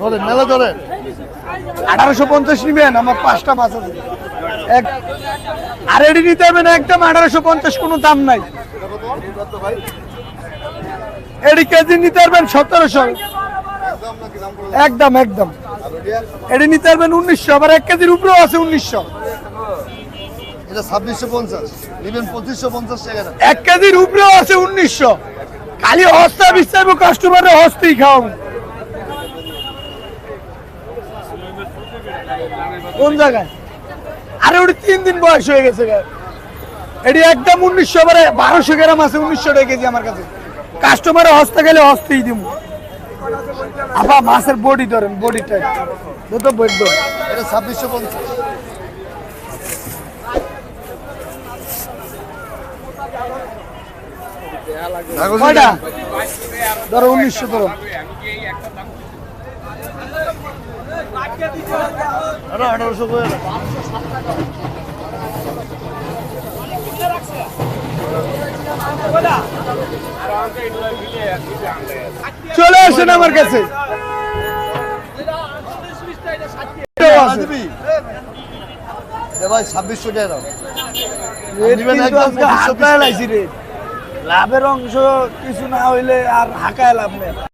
ধরেন মেলা ধরেন। আঠারোশো পঞ্চাশ নিবেন আমার পাঁচটা মাছ আছে। এক আর এডি নিতে হবে না একদম আঠারোশো পঞ্চাশ কোনো দাম নাই। এডি কেজি নিতে পারবেন সতেরোশো। একদম একদম। এডি নিতে পারবেন উনিশশো আবার এক কেজির উপরেও আছে উনিশশো। এটা ছাব্বিশশো পঞ্চাশ নেবেন পঁচিশশো পঞ্চাশ টাকা এক কেজির উপরেও আছে উনিশশো। খালি হস্তা বিস্তার কাস্টমারের হস্তেই খাওয়াবো। কোন জায়গায়? আরে ওটি তিন দিন বয়স হয়ে গেছে। এটি একদম উনিশশো বারে বারোশো গ্রাম আছে উনিশশো টাকা কেজি আমার কাছে। কাস্টমারের হস্তে গেলে হস্তেই দিব আপা মাছের বডি ধরেন বডি টাইপ এটা ছাব্বিশশো পঞ্চাশ? ধরো উনিশশো ধরো। আঠারোশো করে না। চলে আসেন আমার কাছে। ভাই ছাব্বিশশো টাকা দাও। রেট নিবেন কিন্তু একদম আজকে 25 হাঁকায় রে। লাভের অংশ কিছু না হইলে আর হাঁকায় লাভ নেই।